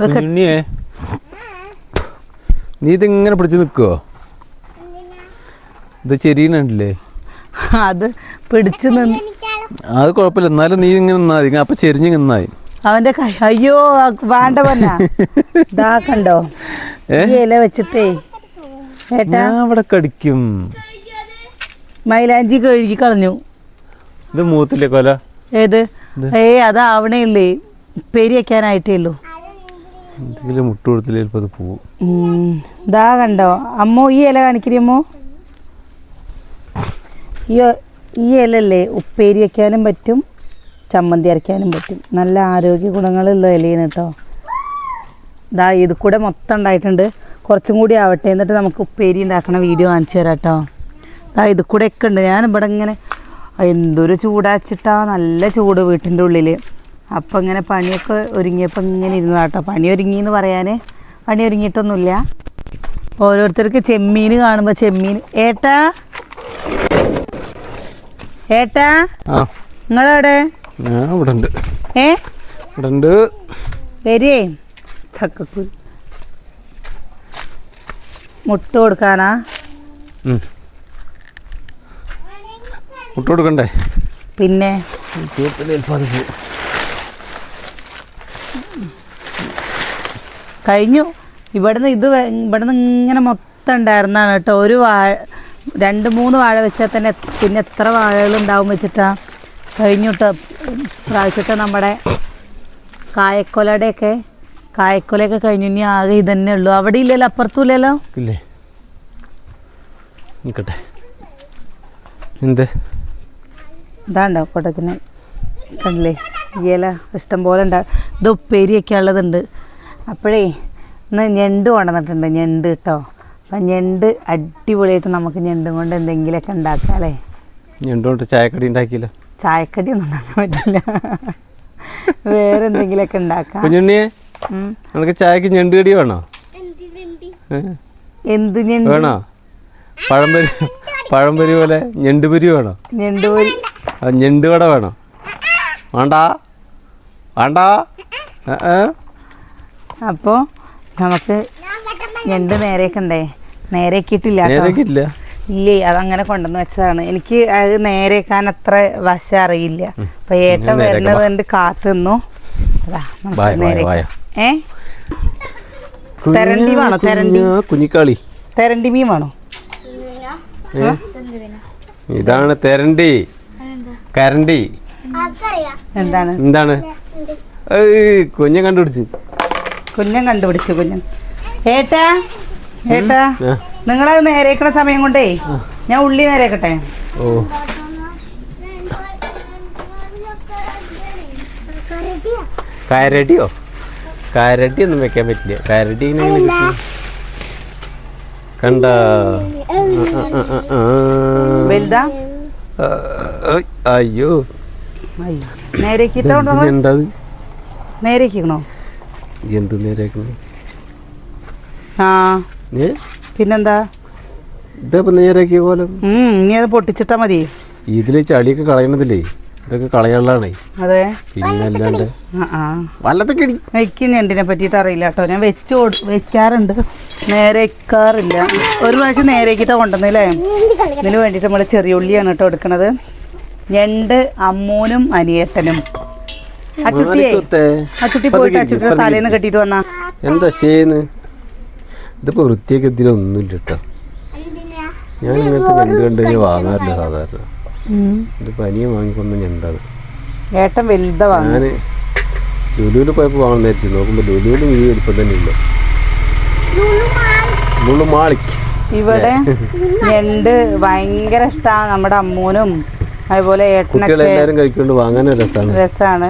കുഞ്ഞുണ്ണിയെ നീ ഇതിങ്ങനെ പിടിച്ച് നിൽക്കുവോ? ഇത് ചെരിയണല്ലേ അത് പിടിച്ചു നിന്ന് അത് കുഴപ്പമില്ല. എന്നാലും നീ ഇങ്ങനെ നിന്നാ മതി. അപ്പം ചെരിഞ്ഞ് നിന്നായി അവന്റെ കൈ അയ്യോ വേണ്ട ഇതാക്കണ്ടോ ഇല വെച്ചിട്ടേ. ഏട്ടാ. ഇവിടെ കടിക്കും. മൈലാഞ്ചി കഴുകി കളഞ്ഞു. ഇത് മൂത്തില്ലേ കൊല? ഏത്? ഏ അതാവണേ ഉള്ളേ. ഉപ്പേരി വെക്കാനായിട്ടേ ഉള്ളൂ. എന്തെങ്കിലും മുട്ട് കൊടുത്തില്ലേ ചിലപ്പോൾ അത് പോവും. ഇതാ കണ്ടോ അമ്മോ ഈ ഇല കാണിക്കണേ അമ്മോ. ഈ ഈ ഇലല്ലേ ഉപ്പേരി വയ്ക്കാനും പറ്റും ചമ്മന്തി അരയ്ക്കാനും പറ്റും. നല്ല ആരോഗ്യ ഗുണങ്ങളുള്ള ഇലയാണ് കേട്ടോ. ഇതാ ഇത് കൂടെ മൊത്തം ഉണ്ടായിട്ടുണ്ട്. കുറച്ചും കൂടി ആവട്ടെ എന്നിട്ട് നമുക്ക് ഉപ്പേരി ഉണ്ടാക്കണ വീഡിയോ കാണിച്ചു തരാം കേട്ടോ. ഇതാ ഇത് കൂടെ ഒക്കെ ഉണ്ട്. ഞാൻ ഇവിടെ ഇങ്ങനെ എന്തൊരു ചൂടാച്ചിട്ടാ നല്ല ചൂട് വീട്ടിന്റെ ഉള്ളിൽ അപ്പം ഇങ്ങനെ പണിയൊക്കെ ഒരുങ്ങിയപ്പോൾ ഇങ്ങനെ ഇരുന്നു കേട്ടോ. പണി ഒരുങ്ങി എന്ന് പറയാൻ പണി ഒരുങ്ങിയിട്ടൊന്നുമില്ല. ഓരോരുത്തർക്ക് ചെമ്മീൻ കാണുമ്പോൾ ചെമ്മീൻ ഏട്ടാ? ഏട്ടാ? നിങ്ങളവിടെ? ഇവിടെ ഉണ്ട് ഏ? ഇവിടെ ഉണ്ട് വരേ ചക്കക്കുരു മുട്ട കൊടുക്കാനാ? മുട്ട കൊടുക്കണ്ടേ? പിന്നെ ചൂട്ടിൽ ചിലപ്പോൾ അത് പോവും കഴിഞ്ഞു. ഇവിടുന്ന് ഇത് ഇവിടുന്ന് ഇങ്ങനെ മൊത്തം ഉണ്ടായിരുന്നാണ് കേട്ടോ. ഒരു വാഴ രണ്ട് മൂന്ന് വാഴ വെച്ചാൽ തന്നെ പിന്നെ എത്ര വാഴകൾ ഉണ്ടാവും വെച്ചിട്ടാ? കഴിഞ്ഞിട്ട് പ്രാവശ്യത്തെ നമ്മുടെ കായക്കൊലയുടെയൊക്കെ കായക്കൊലയൊക്കെ കഴിഞ്ഞു. ഇനി ആകെ ഇതന്നെ ഉള്ളൂ. അവിടെ ഇല്ലല്ലോ? അപ്പുറത്തും ഇല്ലല്ലോ? ഇല്ലേ? നിൽക്കട്ടെ എന്ത്? ഇതാണ്ടോ? കൊടക്കിന് കണ്ടില്ലേ? ഇല ഇഷ്ടംപോലെ ഉണ്ടാകും ഉണ്ടാ ഇത് ഉപ്പേരിയൊക്കെ ഉള്ളതുണ്ട്. അപ്പോഴേ ഇന്ന് ഞണ്ട് കൊണ്ടുവന്നിട്ടുണ്ട് ഞണ്ട് കേട്ടോ. അപ്പം ഞണ്ട് അടിപൊളിയായിട്ട് നമുക്ക് ഞണ്ടും കൊണ്ട് എന്തെങ്കിലുമൊക്കെ ഉണ്ടാക്കാം അല്ലേ? ഞണ്ടുകൊണ്ട് ചായക്കടി ഉണ്ടാക്കിയില്ല. ചായക്കടി ഒന്നും ഉണ്ടാക്കാൻ പറ്റില്ല. വേറെ എന്തെങ്കിലുമൊക്കെ ഉണ്ടാക്കാം. കുഞ്ഞുണ്ണിയെ നമുക്ക് ചായക്ക് ഞണ്ട് കടി വേണോ? എന്ത് ഞണ്ട്? വേണോ? പഴംപരി പഴംപരി പോലെ ഞണ്ടുപരി വേണോ? ഞണ്ട് പോരി ആ ഞണ്ട് വട വേണോ? വേണ്ട? വേണ്ട? അപ്പോ? അപ്പോൾ നമുക്ക് ഞണ്ട് നേരെയൊക്കെ ഉണ്ടേ. കേട്ടോ. നേരേക്കില്ല ഇല്ലേ അതങ്ങനെ കൊണ്ടുവന്ന് വെച്ചതാണ്. എനിക്ക് അത് നേരേക്കാൻ അത്ര വശ അറിയില്ല. അപ്പൊ ഏട്ടൻ നേരെയാക്കാം. വരുന്നത് കണ്ട് കാത്തു നിന്നു. അതാ, നമുക്ക് വായ, വായ, നേരെയാക്കാം. വായ. ഏ? തെരണ്ടി വേണോ? തെരണ്ടി? കുഞ്ഞാ കുഞ്ഞിക്കാളി. തെരണ്ടി മീൻ വേണോ? ഇതാണ് തെരണ്ടി. കരണ്ടി. എന്താണ്? എന്താണ്? ഏയ് കുഞ്ഞെ കണ്ടുപിടിച്ച്. കുഞ്ഞൻ കണ്ടുപിടിച്ചു കുഞ്ഞൻ ഏട്ടാ ഏട്ടാ. നിങ്ങളത് നേരേക്കണ സമയം കൊണ്ടേ ഞാൻ ഉള്ളി നേരേക്കട്ടെ? ഓ. കരടിയോ? കരടി ഒന്നും വെക്കാൻ പറ്റില്ല. കരടി കണ്ട. വലുതാ? അയ്യോ. എന്ത് ആ. പിന്നെന്താ? ഇതപ്പോ നേരാക്കിയ കോലം. ഉം ഇനി അത് പൊട്ടിച്ചിട്ടാ മതി. ഇതിൽ ചളിയൊക്കെ കളയണതില്ലേ ഇതൊക്കെ കളയാനുള്ളതാണേ. അതെ. പിന്നെ അല്ലാണ്ട് ആ ആ. വല്ലതൊക്കെ പറ്റിയിട്ട് അറിയില്ല കേട്ടോ ഞാൻ വെച്ച് വെക്കാറുണ്ട്. നേരെ വെക്കാറില്ല ഒരു പ്രാവശ്യം നേരേക്കിട്ടാ കൊണ്ടുവന്നില്ലേ ഇതിന് വേണ്ടിയിട്ട് നമ്മൾ ചെറിയ ഉള്ളിയാണ് കേട്ടോ എടുക്കണത്. ഞണ്ട് അമ്മൂനും അനിയത്തനും. അച്ചുട്ടിയെ മാറിക്കുത്തേ. അച്ചുട്ടി പോയിട്ട് അച്ചുട്ടിയുടെ തലേന്ന് കെട്ടിട്ട് വന്നാ. എന്താ ഇതിപ്പോ വൃത്തിയൊക്കെ ഇതിലൊന്നുമില്ല കേട്ടോ. ഞാൻ ഇങ്ങനത്തെ ഞണ്ട് കണ്ടു കഴിഞ്ഞാൽ വാങ്ങാറില്ല സാധാരണ. ഇത് പനിയെ വാങ്ങിക്കൊണ്ട ഞണ്ടാണ്. ഏട്ടൻ വലുതാ വാങ്ങി. ഞാൻ ലുലുവിൽ പോയപ്പോൾ വാങ്ങാൻ നേരിച്ചു നോക്കുമ്പോൾ ലുലുവിലും ഈ എടുപ്പം തന്നെ ഇല്ല. ലുലു മാളിക്ക് ഇവിടെ ഞണ്ട് ഭയങ്കര ഇഷ്ടമാണ് നമ്മുടെ അമ്മൂനും അതുപോലെ ഏട്ടനൊക്കെ എല്ലാവരും കഴിക്കൊണ്ട് വാങ്ങാൻ രസമാണ് രസമാണ്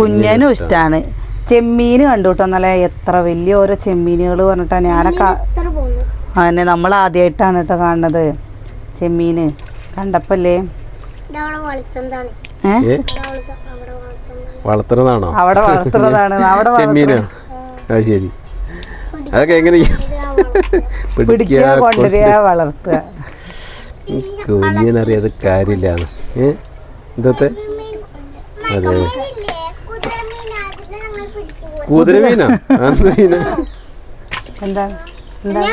കുഞ്ഞനും ഇഷ്ടമാണ് ചെമ്മീൻ കണ്ടു കേട്ടോ നല്ല എത്ര വലിയ ഓരോ ചെമ്മീനുകൾ പറഞ്ഞിട്ടാണ്. ഞാനൊക്കെ അതന്നെ നമ്മൾ ആദ്യമായിട്ടാണ് കേട്ടോ കാണുന്നത് ചെമ്മീൻ കണ്ടപ്പല്ലേ? വളർത്തുന്നതാണോ. അവിടെ വളർത്തുന്നതാണ്. അവിടെ ചെമ്മീനോ. അത് ശരി. അതൊക്കെ എങ്ങനെ പിടിക്കുക കൊണ്ടുവരിക. വളർത്തുക. കുഞ്ഞിനറിയാതെ കാര്യമില്ലാന്ന്. ഏ? എന്തത്തെ അതെ. കുതിരമീനോ? അന്ന് മീനാ? എന്താ? എന്താ?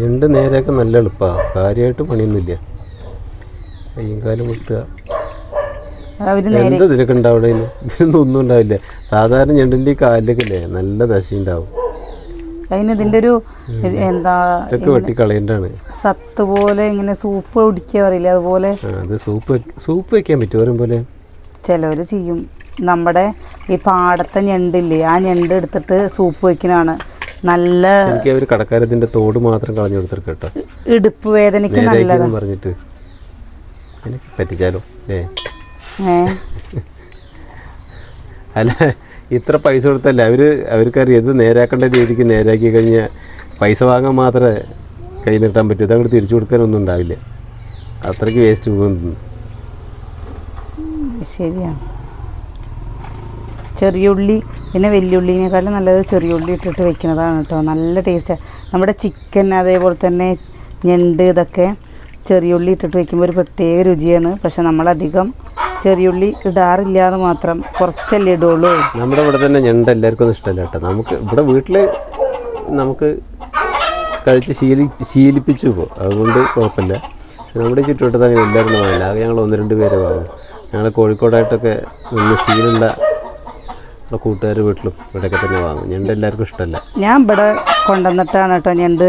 ഞണ്ട് നേരെയൊക്കെ നല്ല എളുപ്പമാണ് കാര്യമായിട്ട് പണിയൊന്നുമില്ല. കയ്യും കാലം മുട്ടുക. അവർ നേരെ എന്താ ഇതിനൊക്കെ ഉണ്ടാവിടെ ഇതിനൊന്നും ഒന്നും ഉണ്ടാവില്ല. സാധാരണ ഞണ്ടിന്റെ ഈ കാലിലൊക്കെ അല്ലേ നല്ല ദശ ഉണ്ടാവും അതിന് ഒരു എന്താ സത്ത് പോലെ ഇങ്ങനെ സൂപ്പ് ഒടിക്കുക പറയില്ല? അതുപോലെ അത് സൂപ്പ് സൂപ്പ് വെക്കാൻ പറ്റും ചിലവര് പോലെ? ചിലവർ ചെയ്യും. നമ്മുടെ ഈ പാടത്തെ ഞണ്ടില്ലേ ആ ഞണ്ട് എടുത്തിട്ട് സൂപ്പ് വെക്കുന്നതാണ് നല്ല എനിക്ക് അവർ കടക്കാരത്തിന്റെ തോട് മാത്രം കളഞ്ഞു കേട്ടോ ഇടുപ്പ് വേദനയ്ക്ക് നല്ലതാണ് പറഞ്ഞിട്ട്. എനിക്ക് പറ്റിച്ചാലോ? ഏ. ഏ. അല്ല ഇത്ര പൈസ കൊടുത്തല്ല? അവർ അവർക്കറിയാം ഇത് നേരാക്കേണ്ട രീതിക്ക് നേരാക്കി കഴിഞ്ഞാൽ പൈസ വാങ്ങാൻ മാത്രമേ കൈ നീട്ടാൻ പറ്റൂ. ഇതങ്ങോട്ട് തിരിച്ചു കൊടുക്കാനൊന്നും ഉണ്ടാവില്ല. അത്രയ്ക്ക് വേസ്റ്റ് പോകുന്നു. ശരിയാണ് ചെറിയുള്ളി പിന്നെ വലിയുള്ളിനേക്കാളും നല്ലത് ചെറിയുള്ളി ഇട്ടിട്ട് വെക്കുന്നതാണ് കേട്ടോ. നല്ല ടേസ്റ്റ്. നമ്മുടെ ചിക്കൻ അതേപോലെ തന്നെ ഞണ്ട് ഇതൊക്കെ ചെറിയുള്ളി ഇട്ടിട്ട് വെക്കുമ്പോൾ ഒരു പ്രത്യേക രുചിയാണ്. പക്ഷെ നമ്മളധികം ചെറിയുള്ളി ഇടാറില്ല എന്ന് മാത്രം കുറച്ചല്ലേ ഇടുള്ളൂ. നമ്മുടെ ഇവിടെ തന്നെ ഞണ്ട് എല്ലാവർക്കും ഒന്നും ഇഷ്ടമല്ല കേട്ടോ. നമുക്ക് ഇവിടെ വീട്ടിൽ നമുക്ക് കഴിച്ച് ശീലി ശീലിപ്പിച്ചു പോകും അതുകൊണ്ട് കുഴപ്പമില്ല. നമ്മുടെ ചുറ്റുവട്ടത്ത് അങ്ങനെ എല്ലാവരും വാങ്ങില്ല ആകെ ഞങ്ങൾ ഒന്ന് രണ്ട് പേര് വാങ്ങും ഞങ്ങൾ കോഴിക്കോടായിട്ടൊക്കെ നിന്ന് ശീലമുള്ള നമ്മുടെ കൂട്ടുകാർ വീട്ടിലും ഇവിടെയൊക്കെ തന്നെ വാങ്ങും. ഞണ്ട് എല്ലാവർക്കും ഇഷ്ടമല്ല. ഞാൻ ഇവിടെ കൊണ്ടുവന്നിട്ടാണ് കേട്ടോ ഞണ്ട്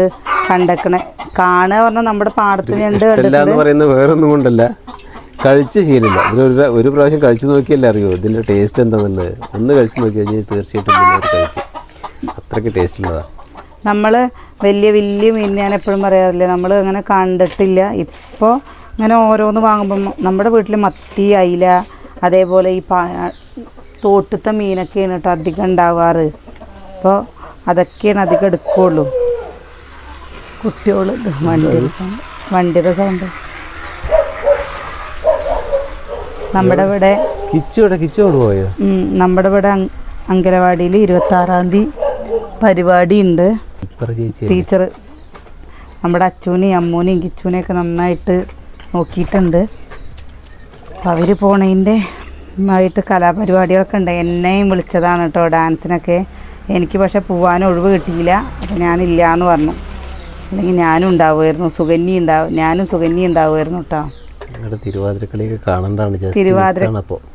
കണ്ടെക്കണേ. കാണുക പറഞ്ഞാൽ നമ്മുടെ പാടത്ത് ഞണ്ട് ഇഷ്ടമല്ല എന്ന് പറയുന്നത് വേറൊന്നും കൊണ്ടല്ല. കഴിച്ച് ശീലമില്ല ഇതിനൊരു ഒരു പ്രാവശ്യം കഴിച്ചു നോക്കിയല്ലേ അറിയോ. ഇതിന്റെ ടേസ്റ്റ് എന്താണെന്നുള്ളത് ഒന്ന് കഴിച്ചു നോക്കി കഴിഞ്ഞാൽ തീർച്ചയായിട്ടും കഴിക്കും. അത്രയ്ക്ക് ടേസ്റ്റ് ഉള്ളതാണ് നമ്മൾ വലിയ വലിയ മീൻ ഞാൻ എപ്പോഴും പറയാറില്ല നമ്മൾ അങ്ങനെ കണ്ടിട്ടില്ല. ഇപ്പോൾ ഇങ്ങനെ ഓരോന്ന് വാങ്ങുമ്പം നമ്മുടെ വീട്ടിൽ മത്തി അയില അതേപോലെ ഈ പാ തോട്ടത്തെ മീനൊക്കെയാണ് കേട്ടോ അധികം ഉണ്ടാവാറ്. അപ്പോൾ അതൊക്കെയാണ് അധികം എടുക്കുള്ളൂ. കുട്ടികൾ വണ്ടിയുടെ സൗണ്ട് വണ്ടിയുടെ സൗണ്ട്. നമ്മുടെ ഇവിടെ കിച്ചു ഇവിടെ പോയോ? നമ്മുടെ ഇവിടെ അങ്കനവാടിയിൽ ഇരുപത്തി ആറാം തീയതി പരിപാടി ഉണ്ട്. ടീച്ചർ നമ്മുടെ അച്ചൂനെയും അമ്മൂനെയും കിച്ചൂനെയൊക്കെ നന്നായിട്ട് നോക്കിയിട്ടുണ്ട്. അവർ പോണതിന്റെ ആയിട്ട് കലാപരിപാടികളൊക്കെ ഉണ്ട്. എന്നെയും വിളിച്ചതാണ് കേട്ടോ ഡാൻസിനൊക്കെ. എനിക്ക് പക്ഷെ പോകാൻ ഒഴിവ് കിട്ടിയില്ല. അപ്പം ഞാനില്ല എന്ന് പറഞ്ഞു. അല്ലെങ്കിൽ ഞാനും ഉണ്ടാവുമായിരുന്നു. സുകന്യ ഉണ്ടാവും ഞാനും സുകന്യ ഉണ്ടാവുമായിരുന്നു കേട്ടോ. തിരുവാതിരക്കളിയൊക്കെ കാണണ്ടാണ് തിരുവാതിര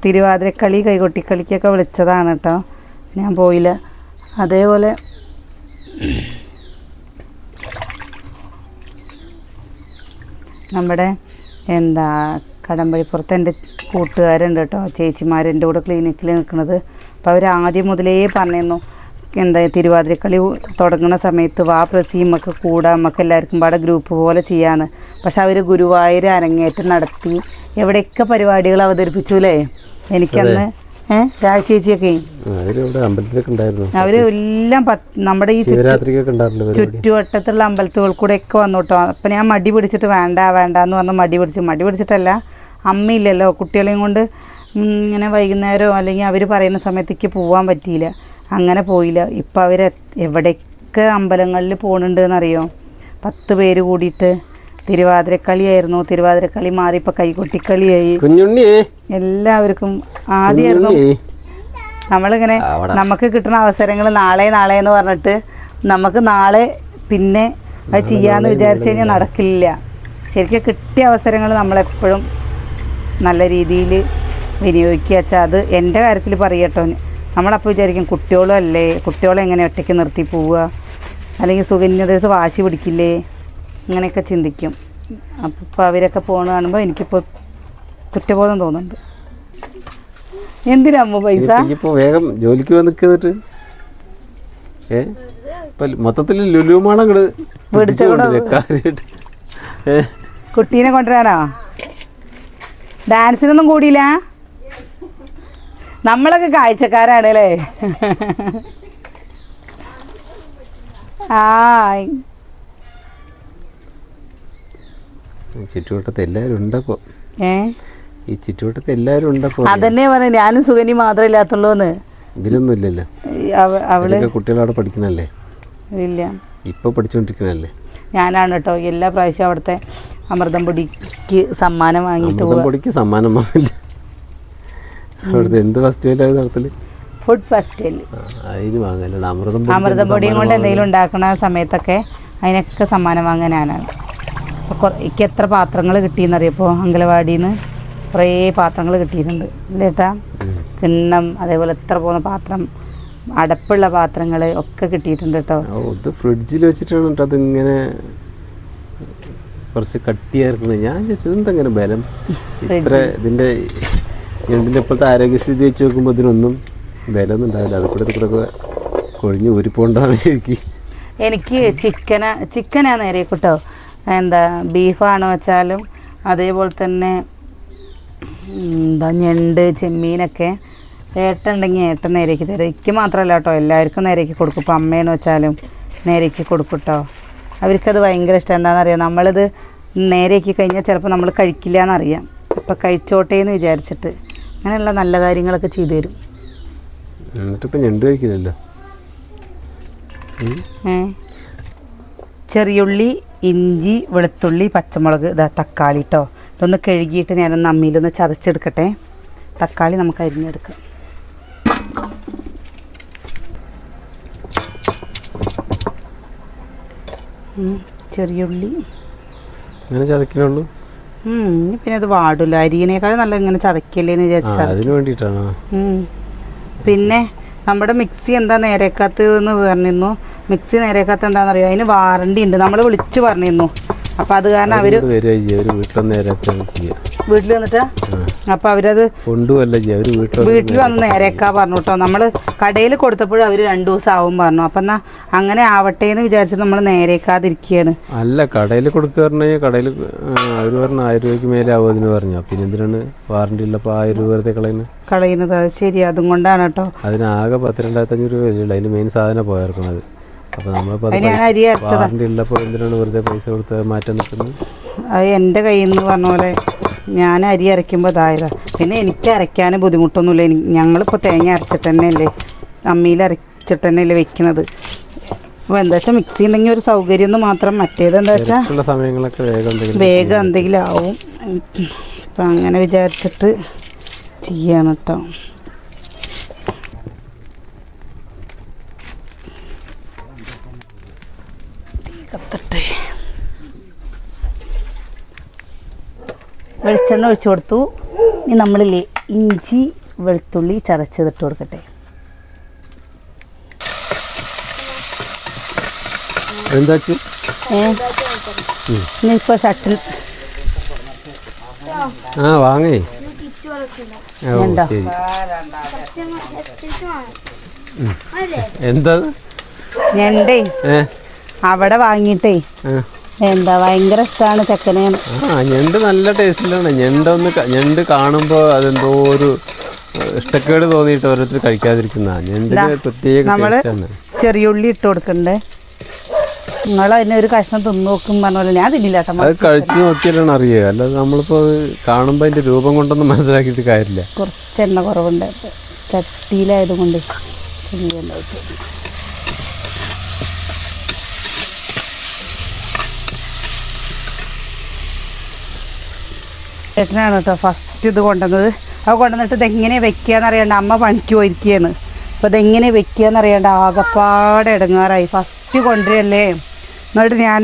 തിരുവാതിരക്കളി കൈകൊട്ടിക്കളിക്കൊക്കെ വിളിച്ചതാണ് കേട്ടോ. ഞാൻ പോയില്ല. അതേപോലെ നമ്മുടെ എന്താ കടമ്പഴിപ്പുറത്ത് എന്റെ കൂട്ടുകാരുണ്ട് കേട്ടോ. ചേച്ചിമാരെന്റെ കൂടെ ക്ലിനിക്കിൽ നിൽക്കുന്നത് അപ്പോൾ അവർ ആദ്യം മുതലേ പറഞ്ഞിരുന്നു എന്താ തിരുവാതിരക്കളി തുടങ്ങുന്ന സമയത്ത് വാ പ്രസീമൊക്കെ കൂടാം നമുക്ക് എല്ലാവർക്കും പാടെ ഗ്രൂപ്പ് പോലെ ചെയ്യാന്ന്. പക്ഷെ അവർ ഗുരുവായൂർ അരങ്ങേറ്റം നടത്തി. എവിടെയൊക്കെ പരിപാടികൾ അവതരിപ്പിച്ചു അല്ലേ? എനിക്കന്ന് ഏഹ് രാജ ചേച്ചിയൊക്കെ. അവർ എല്ലാം പത്ത് നമ്മുടെ ഈ ചുറ്റുവട്ടത്തുള്ള അമ്പലത്തുകൾ കൂടെ ഒക്കെ വന്നോട്ടോ. അപ്പൊ അപ്പം ഞാൻ മടി പിടിച്ചിട്ട് വേണ്ട വേണ്ട എന്ന് പറഞ്ഞ് മടി പിടിച്ച്. മടി പിടിച്ചിട്ടല്ല അമ്മയില്ലല്ലോ കുട്ടികളെയും കൊണ്ട് ഇങ്ങനെ വൈകുന്നേരമോ അല്ലെങ്കിൽ അവർ പറയുന്ന സമയത്തേക്ക് പോകാൻ പറ്റിയില്ല. അങ്ങനെ പോയില്ല. ഇപ്പം അവർ എവിടെയൊക്കെ അമ്പലങ്ങളിൽ പോകുന്നുണ്ട് എന്നറിയോ പത്ത് പേര് കൂടിയിട്ട് തിരുവാതിരക്കളിയായിരുന്നു. തിരുവാതിരക്കളി മാറി ഇപ്പം കൈകൊട്ടിക്കളിയായി. എല്ലാവർക്കും ആദ്യമായിരുന്നു നമ്മളിങ്ങനെ നമുക്ക് കിട്ടുന്ന അവസരങ്ങൾ നാളെ നാളെ എന്ന് പറഞ്ഞിട്ട് നമുക്ക് നാളെ പിന്നെ അത് ചെയ്യാന്ന് വിചാരിച്ചു കഴിഞ്ഞാൽ നടക്കില്ല. ശരിക്കും കിട്ടിയ അവസരങ്ങൾ നമ്മളെപ്പോഴും നല്ല രീതിയിൽ വിനിയോഗിക്കുക. വെച്ചാൽ അത് എന്റെ കാര്യത്തിൽ പറയട്ടോ. നമ്മളപ്പോൾ വിചാരിക്കും കുട്ടികളും അല്ലേ? കുട്ടികളെ എങ്ങനെ ഒറ്റയ്ക്ക് നിർത്തി പോവുക? അല്ലെങ്കിൽ സുകന്യയുടെ അടുത്ത് വാശി പിടിക്കില്ലേ? അങ്ങനെയൊക്കെ ചിന്തിക്കും. അപ്പോൾ ഇപ്പോൾ അവരൊക്കെ പോകണ കാണുമ്പോൾ എനിക്കിപ്പോൾ കുറ്റബോധം തോന്നുന്നുണ്ട്. എന്തിനാ അമ്മ പൈസ? ഇപ്പോൾ വേഗം ജോലിക്ക് വന്ന് നിൽക്കുന്നിട്ട് ഏ? മൊത്തത്തിൽ ഏ? കുട്ടീനെ കൊണ്ടുവരാനോ? ഡാൻസിനൊന്നും കൂടിയില്ല? നമ്മളൊക്കെ കാഴ്ചക്കാരാണ് അല്ലേ ആ ചുറ്റുവട്ടത്ത് എല്ലാവരും ഉണ്ടപ്പോ. ഏ? ഈ ചുറ്റുവട്ടത്ത് എല്ലാവരും ഉണ്ടപ്പോ അതന്നെ പറഞ്ഞു ഞാനും സുഗനി മാത്രമേ ഇല്ലാത്തുള്ളൂന്ന്. ഇതിലൊന്നും ഇല്ലല്ലോ. അവൾ കുട്ടികളവിടെ പഠിക്കണല്ലേ ഇല്ല. ഇപ്പൊ പഠിച്ചുകൊണ്ടിരിക്കണല്ലേ ഞാനാണ് കേട്ടോ എല്ലാ പ്രാവശ്യം അവിടുത്തെ അമൃതം പൊടിക്ക് സമ്മാനം വാങ്ങിയിട്ട് പൊടിക്ക് സമ്മാനം അവിടുത്തെ എന്ത് ഫെസ്റ്റിവലാണ് നടത്തൽ ഫുഡ് ഫെസ്റ്റിവൽ അതിന് വാങ്ങലുണ്ട്. അമൃതം അമൃതം പൊടിയും കൊണ്ട് എന്തെങ്കിലും ഉണ്ടാക്കുന്ന സമയത്തൊക്കെ അതിനൊക്കെ സമ്മാനം വാങ്ങാനാണ്. എനിക്ക് എത്ര പാത്രങ്ങൾ കിട്ടിയെന്നറിയപ്പോൾ അങ്കലവാടിയിൽ നിന്ന് കുറേ പാത്രങ്ങൾ കിട്ടിയിട്ടുണ്ട്. ഇല്ലേട്ടാ കിണ്ണം അതേപോലെ എത്ര പോകുന്ന പാത്രം അടപ്പുള്ള പാത്രങ്ങൾ ഒക്കെ കിട്ടിയിട്ടുണ്ട് കേട്ടോ. ഇത് ഫ്രിഡ്ജിൽ വെച്ചിട്ടാണ് കേട്ടോ അതിങ്ങനെ കുറച്ച് കട്ടിയായിരിക്കുന്നത് ഞാൻ ചോദിച്ചത് എന്തെങ്ങനെ ബലം? ഇത്ര ഇതിന്റെ ഞണ്ടിന്റെ ഇപ്പോഴത്തെ ആരോഗ്യസ്ഥിതി വെച്ച് നോക്കുമ്പോൾ ഇതിനൊന്നും ഒന്നും ഉണ്ടാവില്ല. അത് കൂടെ കൂടെ കൊഴിഞ്ഞ് ഊരിപ്പോണ്ടാണ് ശരിക്കും. എനിക്ക് ചിക്കന ചിക്കനാ നേരെ കേട്ടോ. എന്താ ബീഫാണ് വെച്ചാലും അതേപോലെ തന്നെ എന്താ ഞണ്ട് ചെമ്മീനൊക്കെ ഏട്ടുണ്ടെങ്കിൽ ഏട്ടൻ നേരേക്ക് തരും. എനിക്ക് മാത്രമല്ല കേട്ടോ എല്ലാവർക്കും നേരേക്ക് കൊടുക്കും. ഇപ്പം അമ്മേന്ന് വെച്ചാലും നേരേക്ക് കൊടുക്കും കേട്ടോ. അവർക്കത് ഭയങ്കര ഇഷ്ടം. എന്താണെന്നറിയാം? നമ്മളിത് നേരേക്ക് കഴിഞ്ഞാൽ ചിലപ്പോൾ നമ്മൾ കഴിക്കില്ല എന്നറിയാം അപ്പം കഴിച്ചോട്ടേ എന്ന് വിചാരിച്ചിട്ട്. അങ്ങനെയുള്ള നല്ല കാര്യങ്ങളൊക്കെ ചെയ്തു തരും. എന്നിട്ടിപ്പോൾ ഞണ്ട് കഴിക്കില്ലല്ലോ. ചെറിയുള്ളി ഇഞ്ചി വെളുത്തുള്ളി പച്ചമുളക് ഇതാ തക്കാളി കേട്ടോ ഇതൊന്ന് കഴുകിയിട്ട് ഞാനൊന്ന് അമ്മിയിലൊന്ന് ചതച്ചെടുക്കട്ടെ. തക്കാളി നമുക്ക് അരിഞ്ഞെടുക്കാം. ചെറിയുള്ളി. അങ്ങനെ ഇനി പിന്നെ അത് വാടില്ല. അരിയണേക്കാൾ നല്ല ഇങ്ങനെ ചതക്കല്ലേന്ന് അതിന് പിന്നെ നമ്മുടെ മിക്സി എന്താ നേരേക്കാത്ത എന്ന് പറഞ്ഞിരുന്നു. മിക്സി നേരേക്കാത്ത എന്താണെന്നറിയോ? അതിന് വാറണ്ടി ഉണ്ട്. നമ്മൾ വിളിച്ച് പറഞ്ഞിരുന്നു. അപ്പം അത് കാരണം അവർ വീട്ടിൽ വന്നിട്ട്? അപ്പം അവരത് വീട്ടിൽ വന്ന് നേരേക്കാ പറഞ്ഞു കേട്ടോ. നമ്മൾ കടയിൽ കൊടുത്തപ്പോഴും അവർ രണ്ടു ദിവസം ആവും പറഞ്ഞു. അപ്പൊ എന്നാ അങ്ങനെ ആവട്ടെ എന്ന് വിചാരിച്ചിട്ട് നമ്മൾ നേരേക്കാതിരിക്കുകയാണ്. അല്ല കടയിൽ കൊടുക്കുക പറഞ്ഞു കടയിൽ അവർ പറഞ്ഞു ആയിരം രൂപയ്ക്ക് മേലെ ആവും അതിന് പറഞ്ഞു. പിന്നെ എന്തിനാണ് വാറണ്ടി ഉള്ളപ്പോൾ ആയിരം രൂപ വെറുതെ കളയുന്നത്. കളയുന്നത് ശരി. അതും കൊണ്ടാണ് കേട്ടോ. അതിനാകെ പത്തിരണ്ടായിരത്തഞ്ഞൂറ് രൂപ അതിന്റെ അതിന് മെയിൻ സാധനം പോയിരിക്കണത് അപ്പോൾ നമ്മളിപ്പോൾ വാറണ്ടി ഉള്ളപ്പോൾ എന്തിനാണ് വെറുതെ പൈസ കൊടുത്ത് മാറ്റാൻ നിൽക്കുന്നത്? അത് എന്റെ കയ്യിൽ നിന്ന് പറഞ്ഞ പോലെ ഞാൻ അരി അരയ്ക്കുമ്പോൾ ഇതായതാ. പിന്നെ എനിക്ക് അരയ്ക്കാൻ ബുദ്ധിമുട്ടൊന്നുമില്ല. എനി- ഞങ്ങളിപ്പോൾ തേങ്ങ അരച്ചിട്ട് തന്നെയല്ലേ അമ്മിയിൽ അരച്ചിട്ട് തന്നെയല്ലേ വെക്കുന്നത് അപ്പോൾ എന്താ വെച്ചാൽ മിക്സി ഉണ്ടെങ്കിൽ ഒരു സൗകര്യം എന്ന് മാത്രം. മറ്റേത് എന്താ വെച്ചാൽ സമയങ്ങളൊക്കെ വേഗം വേഗം എന്തെങ്കിലും ആവും. അപ്പം അങ്ങനെ വിചാരിച്ചിട്ട് ചെയ്യാണ് കേട്ടോ കത്തട്ടെ. വെളിച്ചെണ്ണ ഒഴിച്ചു കൊടുത്തു. ഇനി നമ്മളില്ലേ ഇഞ്ചി വെളുത്തുള്ളി ചതച്ചതിട്ട് കൊടുക്കട്ടെ. എന്താ വെച്ച് ഏ ഇനിയിപ്പോൾ ഷട്ടിൽ ആ വാങ്ങേ. എന്താ? ഞണ്ടേ. അവിടെ വാങ്ങിയിട്ടേ. എന്താ ഭയങ്കര ഇഷ്ടമാണ് ചക്കനെ. ആ ഞണ്ട് നല്ല ടേസ്റ്റിലാണ്. ഞണ്ടൊന്ന് ഞണ്ട് കാണുമ്പോൾ അതെന്തോ ഒരു ഇഷ്ടക്കേട് തോന്നിയിട്ട് ഓരോരുത്തർ കഴിക്കാതിരിക്കുന്ന ഞണ്ടിന് പ്രത്യേക നമ്മൾ ചെറിയ ചെറിയുള്ളി ഇട്ട് കൊടുക്കണ്ടേ. നിങ്ങൾ അതിനെ ഒരു കഷ്ണം തിന്നു നോക്കും പറഞ്ഞ പോലെ ഞാൻ തിന്നില്ല കഴിച്ചു അത് കഴിച്ച് നോക്കിയാലാണ് അറിയുക. അല്ലാതെ നമ്മളിപ്പോൾ കാണുമ്പോൾ അതിന്റെ രൂപം കൊണ്ടൊന്നും മനസ്സിലാക്കിയിട്ട് കാര്യമില്ല. കുറച്ച് എണ്ണ കുറവുണ്ട്. ചട്ടിയിലായത് ചട്ടിയിലായതുകൊണ്ട് ചെയ്യേണ്ട ചേട്ടനാണ് കേട്ടോ. ഫസ്റ്റ് ഇത് കൊണ്ടുവന്നത്. അത് കൊണ്ടുവന്നിട്ട് ഇതെങ്ങനെ വെക്കുകയെന്ന് അറിയാണ്ട് അമ്മ പണിക്ക് പോയിരിക്കുകയാണ്. അപ്പോൾ ഇതെങ്ങനെ വെക്കുകയെന്ന് അറിയാണ്ട് ആകപ്പാടെ ഇടങ്ങാറായി. ഫസ്റ്റ് കൊണ്ടുവരല്ലേ? എന്നിട്ട് ഞാൻ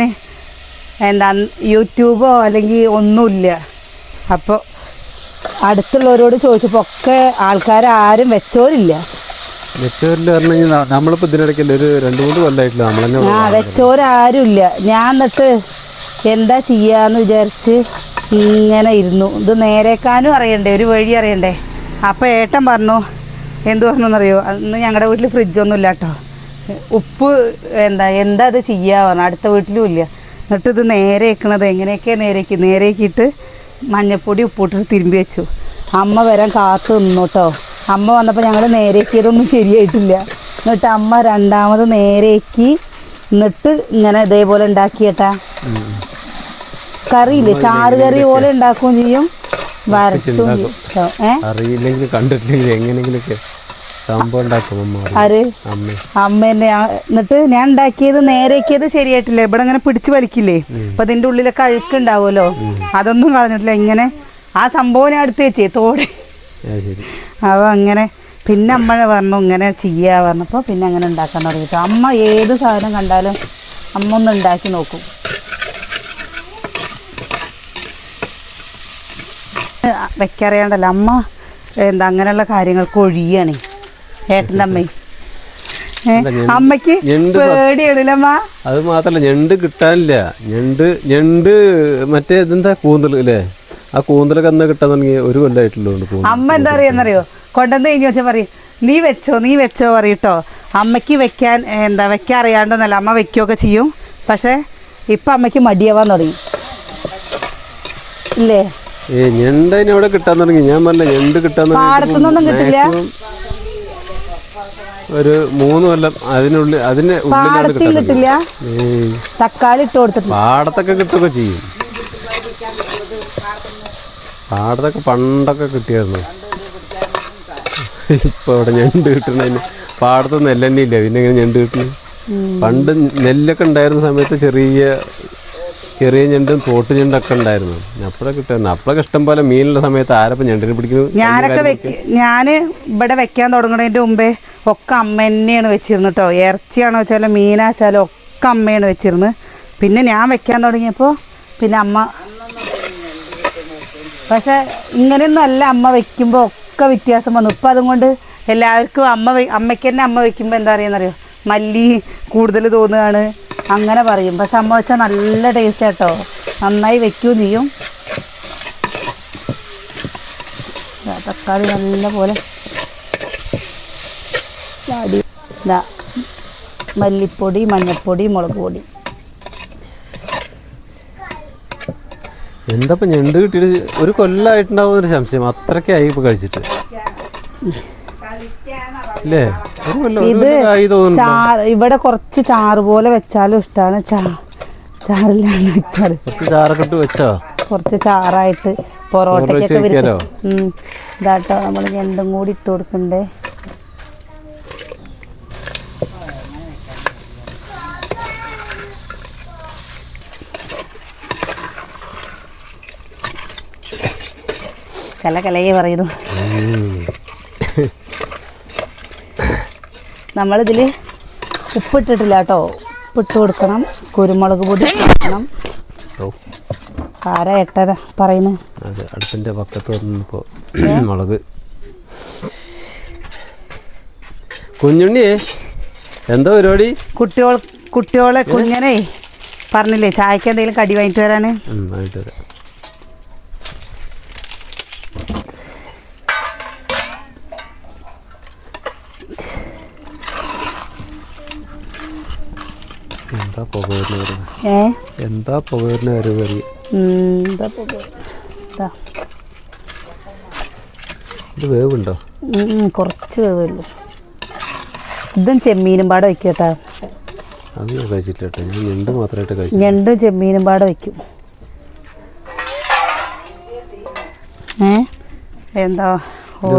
എന്താ യൂട്യൂബോ അല്ലെങ്കിൽ ഒന്നുമില്ല. അപ്പോൾ അടുത്തുള്ളവരോട് ചോദിച്ചപ്പോൾ ഒക്കെ ആൾക്കാരും വെച്ചോരില്ല. വെച്ചോരാരും ഇല്ല ഇതിനിടയ്ക്കല്ല ഒരു രണ്ട് മൂന്ന് ആ വെച്ചോരാരുമില്ല ഞാൻ എന്നിട്ട് എന്താ ചെയ്യാന്ന് വിചാരിച്ച് ഇങ്ങനെ ഇരുന്നു. ഇത് നേരേക്കാനും അറിയണ്ടേ? ഒരു വഴി അറിയണ്ടേ? അപ്പോൾ ഏട്ടൻ പറഞ്ഞു എന്ത് പറഞ്ഞെന്നറിയോ? അന്ന് ഞങ്ങളുടെ വീട്ടിൽ ഫ്രിഡ്ജൊന്നും ഇല്ല കേട്ടോ ഉപ്പ് എന്താ എന്താ അത് ചെയ്യാ? പറഞ്ഞു. അടുത്ത വീട്ടിലും ഇല്ല. എന്നിട്ട് ഇത് നേരെ വെക്കണത് എങ്ങനെയൊക്കെ നേരേക്ക്? നേരേക്കിട്ട് മഞ്ഞപ്പൊടി ഉപ്പിട്ടിട്ട് തിരുമ്പി വെച്ചു. അമ്മ വരാൻ കാത്തു നിന്നു കേട്ടോ അമ്മ വന്നപ്പോൾ ഞങ്ങൾ നേരേക്കിയതൊന്നും ശരിയായിട്ടില്ല. എന്നിട്ട് അമ്മ രണ്ടാമത് നേരേക്ക് എന്നിട്ട് ഇങ്ങനെ ഇതേപോലെ ഉണ്ടാക്കിയേട്ടാ. കറിയില്ലേ? ചാറ് കറി പോലെ ഉണ്ടാക്കുകയും ചെയ്യും. വരട്ടും അറിയില്ലെങ്കിൽ കണ്ടിട്ടില്ലെങ്കിൽ എങ്ങനെയെങ്കിലൊക്കെ എന്നിട്ട് ഞാൻ ഉണ്ടാക്കിയത് നേരേക്കിയത് ശരിയായിട്ടില്ല. ഇവിടെ ഇങ്ങനെ പിടിച്ചു വലിക്കില്ലേ? അപ്പൊ അതിന്റെ ഉള്ളിലൊക്കെ അഴുക്കുണ്ടാവുമല്ലോ? അതൊന്നും കളഞ്ഞിട്ടില്ല. ഇങ്ങനെ ആ സംഭവം ഞാൻ അടുത്ത് വെച്ചേ തോടെ. അപ്പൊ അങ്ങനെ പിന്നെ അമ്മ പറഞ്ഞു ഇങ്ങനെ ചെയ്യാ പറഞ്ഞപ്പോൾ പിന്നെ അങ്ങനെ ഉണ്ടാക്കാൻ തുടങ്ങിയിട്ട് അമ്മ ഏത് സാധനം കണ്ടാലും അമ്മ ഒന്ന് ഉണ്ടാക്കി നോക്കും. വെക്കറിയാണ്ടല്ലോ. അമ്മ എന്താ അങ്ങനെയുള്ള കാര്യങ്ങൾക്ക് ഒഴിയാണ്. ഏട്ടന്റെ അമ്മയും അമ്മയ്ക്ക് അത് മാത്രല്ല ഞണ്ട് കിട്ടാനില്ല. ഞണ്ട് ഞണ്ട് മറ്റേ ഇതെന്താ കൂന്തൽ അല്ലേ ആ കൂന്തലൊക്കെ അന്ന് കിട്ടാൻ തുടങ്ങി ഒരു കൊല്ലമായിട്ടുള്ളൂ കൂന്തൽ അമ്മ എന്താ അറിയാന്നറിയോ? കൊണ്ടുവന്ന് കഴിഞ്ഞ് വെച്ചാൽ പറയും നീ വെച്ചോ നീ വെച്ചോ പറയട്ടോ അമ്മയ്ക്ക് വെക്കാൻ എന്താ വെക്കാൻ അറിയാണ്ടൊന്നല്ല അമ്മ വെക്കുകയൊക്കെ ചെയ്യും. പക്ഷേ ഇപ്പം അമ്മയ്ക്ക് മടിയാവാൻ തുടങ്ങി. ഇല്ലേ? ഏ ഞണ്ട് അതിന് അവിടെ കിട്ടാൻ തുടങ്ങി? ഞാൻ പറഞ്ഞ ഞണ്ട് കിട്ടാൻ പാടത്തുനിന്നൊന്നും കിട്ടില്ല. ഒരു മൂന്ന് കൊല്ലം അതിനുള്ളിൽ അതിന് പാടത്തിൽ കിട്ടില്ല. തക്കാളി ഇട്ട് പാടത്തൊക്കെ കിട്ടുക ചെയ്യും. പാടത്തൊക്കെ പണ്ടൊക്കെ കിട്ടിയായിരുന്നു. ഇപ്പൊ അവിടെ ഞണ്ട് കിട്ടണതിന് പാടത്ത് നെല്ലെണ്ണ ഇല്ല പിന്നെ എങ്ങനെ ഞണ്ട് കിട്ടുന്നു? പണ്ട് നെല്ലൊക്കെ ഉണ്ടായിരുന്ന സമയത്ത് ചെറിയ ചെറിയ ഞണ്ടും തോട്ട് ഞണ്ടൊക്കെ ഉണ്ടായിരുന്നു. അപ്പോഴൊക്കെ കിട്ടുന്നു അപ്പഴൊക്കെ ഇഷ്ടം പോലെ മീനുള്ള സമയത്ത് ആരപ്പം ഞണ്ടിനെ പിടിക്കുന്നു? ഞാനൊക്കെ ഞാൻ ഞാൻ ഇവിടെ വെക്കാൻ തുടങ്ങുന്നതിന്റെ മുമ്പേ ഒക്കെ അമ്മ തന്നെയാണ് വെച്ചിരുന്നത് കേട്ടോ ഇറച്ചിയാണോ വെച്ചാലും മീനാച്ചാലും ഒക്കെ അമ്മയാണ് വെച്ചിരുന്നത്. പിന്നെ ഞാൻ വെക്കാൻ തുടങ്ങിയപ്പോൾ പിന്നെ അമ്മ പക്ഷെ ഇങ്ങനെയൊന്നും അല്ല. അമ്മ വെക്കുമ്പോൾ ഒക്കെ വ്യത്യാസം വന്നു. ഇപ്പം അതുകൊണ്ട് എല്ലാവർക്കും അമ്മ അമ്മയ്ക്ക് തന്നെ അമ്മ വെക്കുമ്പോൾ എന്താ പറയുന്നറിയോ? മല്ലി കൂടുതൽ തോന്നുകയാണ്. അങ്ങനെ പറയും. പക്ഷെ അമ്മ വെച്ചാൽ നല്ല ടേസ്റ്റ് കേട്ടോ നന്നായി ചെയ്യും ദാ തക്കാളി നല്ല പോലെ മല്ലിപ്പൊടി മഞ്ഞൾപ്പൊടി മുളക് പൊടി. എന്താ ഞണ്ട് കിട്ടിയിട്ട് ഒരു കൊല്ലമായിട്ടുണ്ടാവും ഒരു സംശയം. അത്രയ്ക്കായി ഇപ്പൊ കഴിച്ചിട്ട്. ഇത് ഇവിടെ കുറച്ച് ചാറ് പോലെ വെച്ചാലും ഇഷ്ടമാണ് ചാ ചാറില്ലാന്ന് വെച്ചാൽ കുറച്ച് ചാറൊക്കെ വെച്ചോ? കുറച്ച് ചാറായിട്ട് പൊറോട്ടയ്ക്കൊക്കെ? ഇതാട്ടോ നമ്മൾ ഞണ്ടും കൂടി ഇട്ട് കൊടുക്കണ്ടേ. കല കലയെ പറയുന്നു. നമ്മളിതിൽ ഉപ്പിട്ടിട്ടില്ല കേട്ടോ. ഉപ്പിട്ട് കൊടുക്കണം. കുരുമുളക് പൊടി കൊടുക്കണം. ആരാ എട്ടര പറയുന്നത് അതെ അടുപ്പിന്റെ പക്കത്ത് വന്നപ്പോ മുളക്. കുഞ്ഞുണ്ണിയേ എന്താ പരിപാടി? കുട്ടികൾ കുട്ടികളെ കുഞ്ഞനെ പറഞ്ഞില്ലേ ചായക്ക് എന്തെങ്കിലും കടി വാങ്ങിട്ട് വരാനേ? വാങ്ങിട്ട് വരാം. എന്താ പുകവരുന്ന വരുന്നത് ഏ? എന്താ പുകവരുന്ന വരുന്ന വരി? ഉം, ഇതാ വേവുണ്ടോ? കുറച്ച് വേവുള്ളൂ. ഇതും ചെമ്മീനും പാടെ വയ്ക്കും കേട്ടോ. അത് കഴിച്ചിട്ടില്ല കേട്ടോ. ഞാൻ ഞണ്ട് മാത്രമായിട്ട് കഴിച്ചു ഞണ്ടും ചെമ്മീനും പാടെ വയ്ക്കും. ഏ? എന്താ?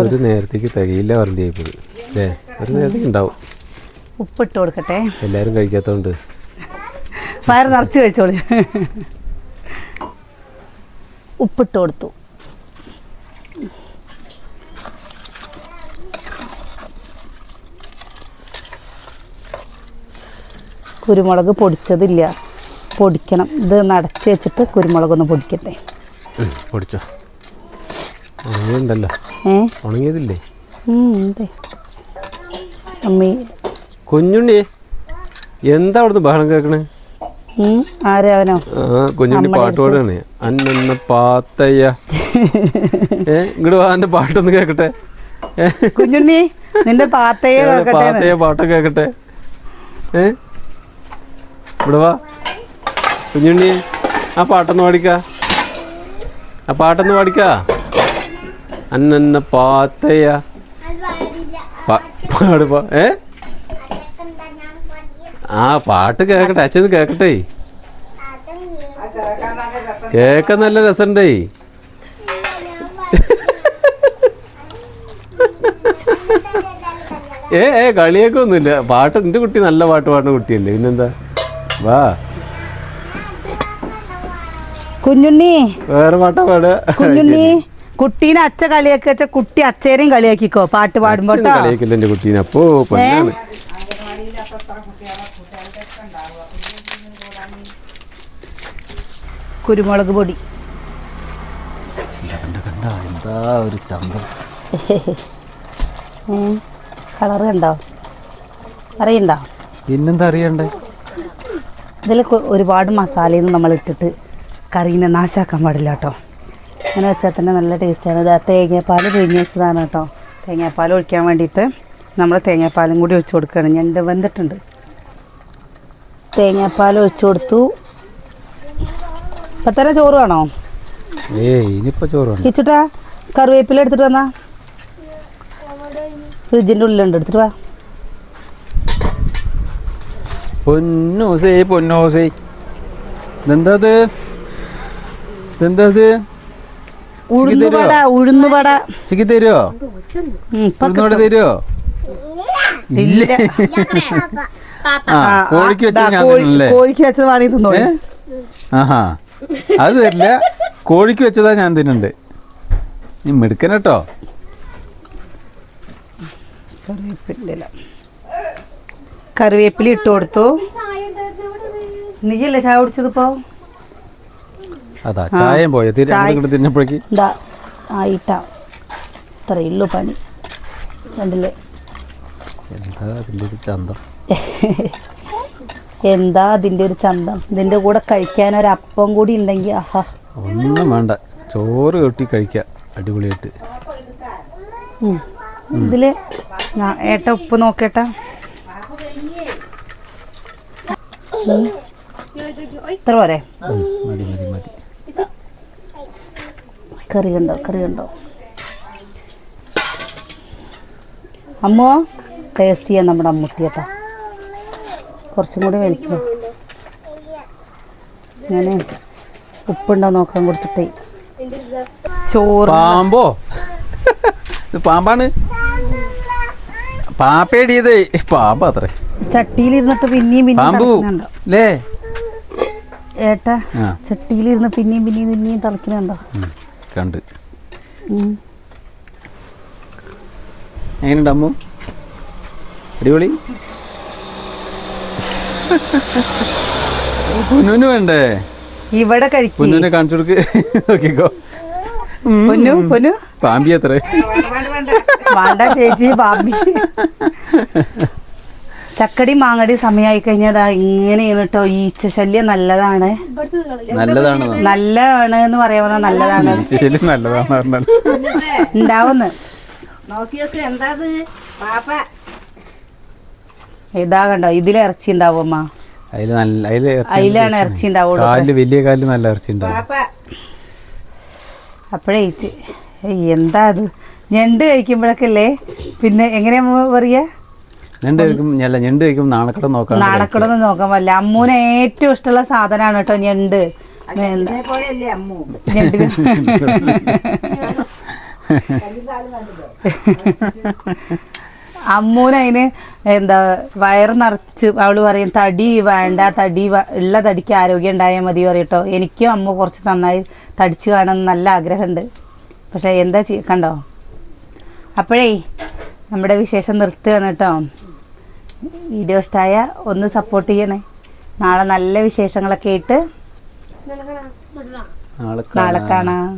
ഒരു നേരത്തേക്ക് തികയില്ല പറഞ്ഞ ഇപ്പോൾ അല്ലേ? ഒരു നേരത്തേക്ക് ഉണ്ടാവും. ഉപ്പിട്ട് കൊടുക്കട്ടെ. എല്ലാവരും കഴിക്കാത്തതുകൊണ്ട്. വയറ് നിറച്ച് കഴിച്ചോളൂ. ഉപ്പിട്ട് കൊടുത്തു. കുരുമുളക് പൊടിച്ചതില്ല. പൊടിക്കണം. ഇത് നടച്ച് വെച്ചിട്ട് കുരുമുളകൊന്ന് പൊടിക്കട്ടെ. പൊടിച്ചോ. ഉണങ്ങിയതില്ലേ? അമ്മി. കുഞ്ഞുണ്ണി എന്താ അവിടുന്ന് ബഹളം കേൾക്കണേ? കുഞ്ഞുണ്ണി പാട്ട് പാടുകയാണ് അന്നെന്ന പാത്തയ്യ. ഏ ഇങ്ങോട്ട് വാ എന്റെ പാട്ടൊന്ന് കേക്കട്ടെ. കുഞ്ഞുണ്ണി നിന്റെ പാത്തയ്യ പാത്തയ്യ പാട്ട് കേക്കട്ടെ. ഏ ഇവിടെ വാ. കുഞ്ഞുണ്ണി ആ പാട്ടൊന്ന് പാടിക്ക. ആ പാട്ടൊന്ന് പാടിക്ക. അന്നെന്ന പാത്തയ്യ. പാ- പാട് പാ ഏ? ആ പാട്ട് കേക്കട്ടെ അച്ഛൻ കേക്കട്ടെ. കേക്ക നല്ല രസണ്ടേ. ഏ ഏ കളിയൊക്കെ ഒന്നുമില്ല. പാട്ട് എന്റെ കുട്ടി നല്ല പാട്ട് പാടുന്ന കുട്ടിയല്ലേ പിന്നെന്താ? വാ. കുഞ്ഞുണ്ണി. വേറെ പാട്ടാ പാടുക. കുഞ്ഞുണ്ണി കുട്ടീനെ അച്ഛ കളിയാക്കി വെച്ച കുട്ടി അച്ഛേനെയും കളിയാക്കിക്കോ? പാട്ട് പാടുമ്പോ കളിയാക്കില്ല എന്റെ കുട്ടീനെ. അപ്പോ കുരുമുളക് പൊടി. എന്താ ഒരു ചന്തം. കളറ് കണ്ടോ? അറിയണ്ടോ? പിന്നെന്താ അറിയണ്ടേ? ഇതിൽ ഒരുപാട് മസാലയൊന്നും നമ്മൾ ഇട്ടിട്ട് കറീനെ നാശാക്കാൻ പാടില്ല കേട്ടോ അങ്ങനെ വെച്ചാൽ തന്നെ നല്ല ടേസ്റ്റാണ്. ഇത് തേങ്ങാപ്പാൽ പിഴിഞ്ഞ് വെച്ചതാണ് കേട്ടോ തേങ്ങാപ്പാൽ ഒഴിക്കാൻ വേണ്ടിയിട്ട് നമ്മൾ തേങ്ങാപ്പാലും കൂടി ഒഴിച്ചു കൊടുക്കുകയാണ് ഞണ്ട് വെന്തിട്ടുണ്ട്. തേങ്ങാപ്പാൽ ഒഴിച്ചു കൊടുത്തു. ഇപ്പം തന്നെ ചോറ് വേണോ? ഏയ് ഇനിയിപ്പോ ചോറ് വേണ്ട. കിച്ചുട്ടാ കറിവേപ്പില എടുത്തിട്ട് വന്നാ. ഫ്രിഡ്ജിന്റെ ഉള്ളിലുണ്ട് എടുത്തിട്ട് വാ. പൊന്നോസേ പൊന്നോസേ. ഇതെന്താ ഇത് ഇതെന്താ ഇത് ഉഴുന്നുവട ഉഴുന്നുവട. ചിക്കി തരുമോ ഉം, ഇപ്പൊ ഉഴുന്നോട് തരുമോ ഇല്ല. കോഴിക്ക് വെച്ചത് കോഴിക്ക് വെച്ചത് വേണമെങ്കിൽ തിന്നോളൂ. ആഹാ. അത് തരില്ല. കോഴിക്ക് വെച്ചതാ ഞാൻ തിന്നുണ്ട്. നീ മിടുക്കൻ കേട്ടോ കറിവേപ്പില. കറിവേപ്പില ഇട്ട് കൊടുത്തു. നീയല്ലേ ചായ കുടിച്ചതിപ്പോ അതാ ചായം. പോയ തിന്നപ്പോഴേക്ക്. ഇതാ ആയിട്ടാ ഇത്രയേ ഉള്ളൂ പണി. കണ്ടില്ലേ എന്താ അതിന്റെ ഒരു ചന്തം? എന്താ അതിന്റെ ഒരു ചന്തം? ഇതിന്റെ കൂടെ കഴിക്കാൻ ഒരു അപ്പം കൂടി ഉണ്ടെങ്കിൽ ആഹാ. ഒന്നും വേണ്ട. ചോറ് കെട്ടി കഴിക്കാം. അടിപൊളിയായിട്ട്. ഉം. ഇതിൽ ഏട്ട ഉപ്പ് നോക്കേട്ടാ. ഇത്ര പോരെ? കറി കണ്ടോ? കറി കണ്ടോ? അമ്മോ ടേസ്റ്റ് ചെയ്യാൻ നമ്മുടെ അമ്മുട്ടി കേട്ടോ കുറച്ചും കൂടി വലിക്കും. ഞാൻ ഉപ്പുണ്ടോ നോക്കാൻ കൊടുത്തിട്ടേ. ചോറ്. പാമ്പോ? ഇത് പാമ്പാണ്? പാപ്പേടിയത് പാമ്പ അത്രേ ചട്ടിയിലിരുന്നിട്ട് പിന്നെയും പിന്നെയും അല്ലേ ഏട്ടാ ചട്ടിയിലിരുന്ന് പിന്നെയും പിന്നെയും പിന്നെയും തിളക്കുന്നുണ്ടോ കണ്ട്. എങ്ങനെയുണ്ട് അമ്മു? അടിപൊളി? പൊന്നുന് വേണ്ടേ? ഇവിടെ കഴിക്കും. പൊന്നുനെ കാണിച്ചു കൊടുക്ക്. നോക്കിക്കോ. പൊന്നു പൊന്നു. പാമ്പി എത്ര? വേണ്ട ചേച്ചി പാമ്പി. ചക്കടി മാങ്ങടി സമയമായി കഴിഞ്ഞാൽ ഇങ്ങനെയാണ് കേട്ടോ ഈച്ച ശല്യം നല്ലതാണ്. നല്ലതാണ് നല്ലതാണ് എന്ന് പറയാൻ നല്ലതാണ്. നല്ലതാണ് ഉണ്ടാവുന്നു ഉണ്ടാവുന്ന്. നോക്കിയൊക്കെ എന്താ പാപ്പ ഇതാ കണ്ടോ ഇതിൽ ഇറച്ചി ഉണ്ടാവും അമ്മ. നല്ല അതിലാണ് ഇറച്ചി ഉണ്ടാവുള്ളൂ. കാലിൽ വലിയ നല്ല ഇറച്ചി ഉണ്ടാവും. പാപ്പ. അപ്പോഴേ ഇത് എന്താ അത് ഞണ്ട് കഴിക്കുമ്പോഴൊക്കെ അല്ലേ പിന്നെ എങ്ങനെയാ പറയാ? ഞണ്ട് കഴിക്കും അല്ല ഞണ്ട് കഴിക്കും നാണക്കട നോക്കാം നോക്കാൻ പറ്റില്ല അമ്മൂന് ഏറ്റവും ഇഷ്ടമുള്ള സാധനമാണ് കേട്ടോ ഞണ്ട്. അമ്മൂന് അതിന് എന്താ വയറ് നിറച്ച് അവൾ പറയും തടി വേണ്ട തടി ഉള്ള തടിക്ക് ആരോഗ്യം ഉണ്ടായാൽ മതി പറയട്ടോ എനിക്കും അമ്മ കുറച്ച് നന്നായി തടിച്ച് കാണാൻ നല്ല ആഗ്രഹമുണ്ട്. പക്ഷെ എന്താ ചെയ്യ കണ്ടോ? അപ്പോഴേ നമ്മുടെ വിശേഷം നിർത്തുകയാണ് കേട്ടോ വീഡിയോ ഇഷ്ടമായ ഒന്ന് സപ്പോർട്ട് ചെയ്യണേ. നാളെ നല്ല വിശേഷങ്ങളൊക്കെ നാളെ നാളെ കാണാം.